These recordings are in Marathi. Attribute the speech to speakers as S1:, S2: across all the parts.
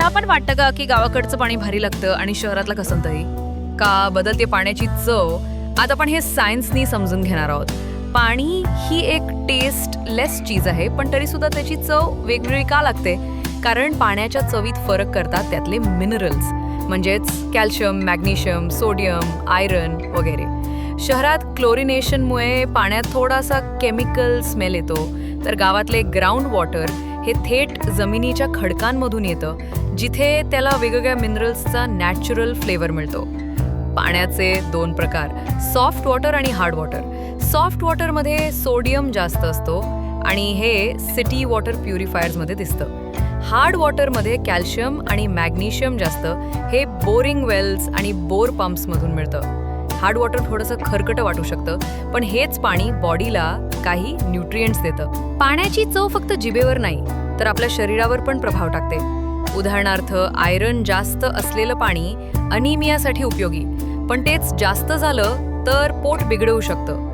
S1: आता पण वाटतं का की गावाकडचं पाणी भारी लागतं आणि शहरातलं कसं तरी का बदलते पाण्याची चव? आता आपण हे सायन्सनी समजून घेणार आहोत. पाणी ही एक टेस्ट लेस चीज आहे पण तरी सुद्धा त्याची चव वेगवेगळी का लागते? कारण पाण्याच्या चवीत फरक करतात त्यातले मिनरल्स म्हणजेच कॅल्शियम मॅग्नेशियम सोडियम आयरन वगैरे. शहरात क्लोरिनेशनमुळे पाण्यात थोडासा केमिकल स्मेल येतो. तर गावातले ग्राउंड वॉटर हे थेट जमिनीच्या खडकांमधून येतं जिथे त्याला वेगवेगळ्या मिनरल्सचा नॅचरल फ्लेवर मिळतो. पाण्याचे दोन प्रकार सॉफ्ट वॉटर आणि हार्ड वॉटर. सॉफ्ट वॉटरमध्ये सोडियम जास्त असतो आणि हे सिटी वॉटर प्युरिफायर्समध्ये दिसतं. हार्ड वॉटरमध्ये कॅल्शियम आणि मॅग्नेशियम जास्त हे बोरिंग वेल्स आणि बोर पंप्समधून मिळतं. हार्ड वॉटर थोडंसं खरकट वाटू शकतं पण हेच पाणी बॉडीला काही न्यूट्रिएंट्स देतं. पाण्याची चव फक्त जिभेवर नाही तर आपल्या शरीरावर पण प्रभाव टाकते. उदाहरणार्थ आयरन जास्त असलेलं पाणी अनिमियासाठी उपयोगी पण तेच जास्त झालं तर पोट बिघडवू शकतं.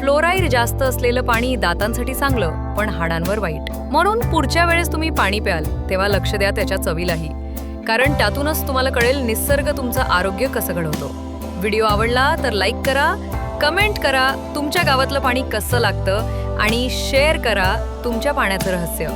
S1: फ्लोराईड जास्त असलेलं पाणी दातांसाठी चांगलं पण हाडांवर वाईट. म्हणून पुढच्या वेळेस तुम्ही पाणी प्याल तेव्हा लक्ष द्या त्याच्या चवीलाही. कारण त्यातूनच तुम्हाला कळेल निसर्ग तुमचं आरोग्य कसं घडवतो. व्हिडिओ आवडला तर लाईक करा कमेंट करा तुमच्या गावातलं पाणी कसं लागतं आणि शेअर करा तुमच्या पाण्याचं रहस्य.